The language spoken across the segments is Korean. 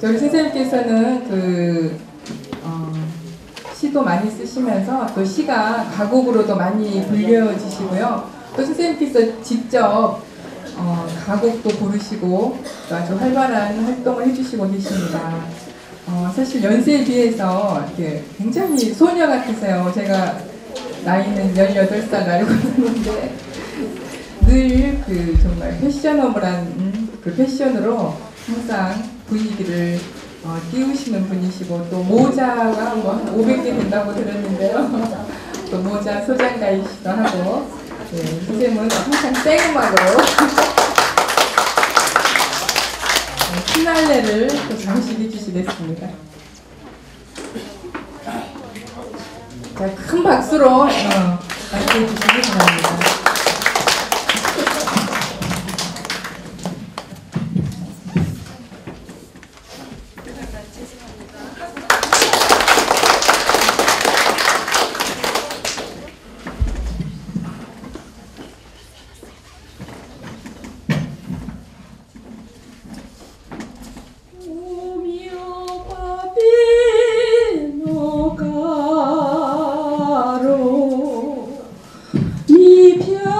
저희 선생님께서는 그 어, 시도 많이 쓰시면서 또 시가 가곡으로도 많이 불려지시고요. 또 선생님께서 직접 어, 가곡도 부르시고 또 아주 활발한 활동을 해주시고 계십니다. 어, 사실 연세에 비해서 이렇게 굉장히 소녀 같으세요. 제가 나이는 18살 알고 있는데 늘 그 정말 패셔너블한 그 패션으로 항상 분위기를 어, 띄우시는 분이시고 또 모자가 뭐 500개 된다고 들었는데요. 또 모자 소장가이시기도 하고 네, 선생님은 항상 생음악으로 네, 피날레를 또 장식해 주시겠습니다. 자, 큰 박수로 어,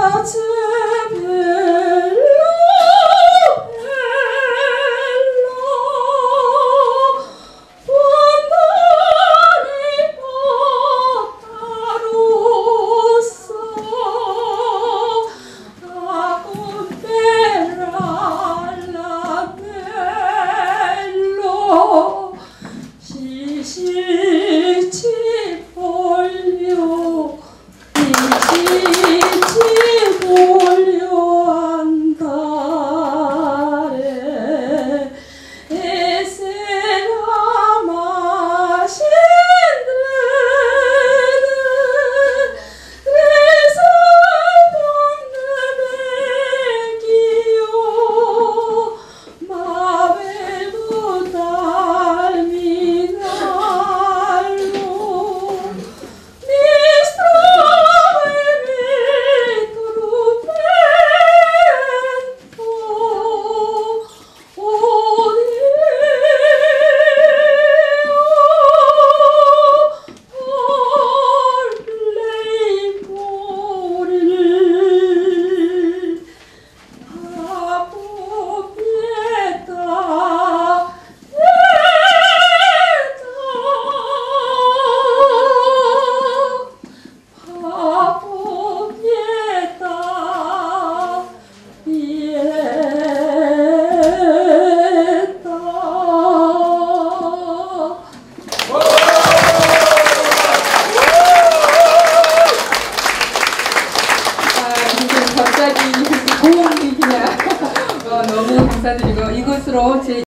mi 갑자기 고음이 그냥. 어, 너무 감사드리고 이것으로 제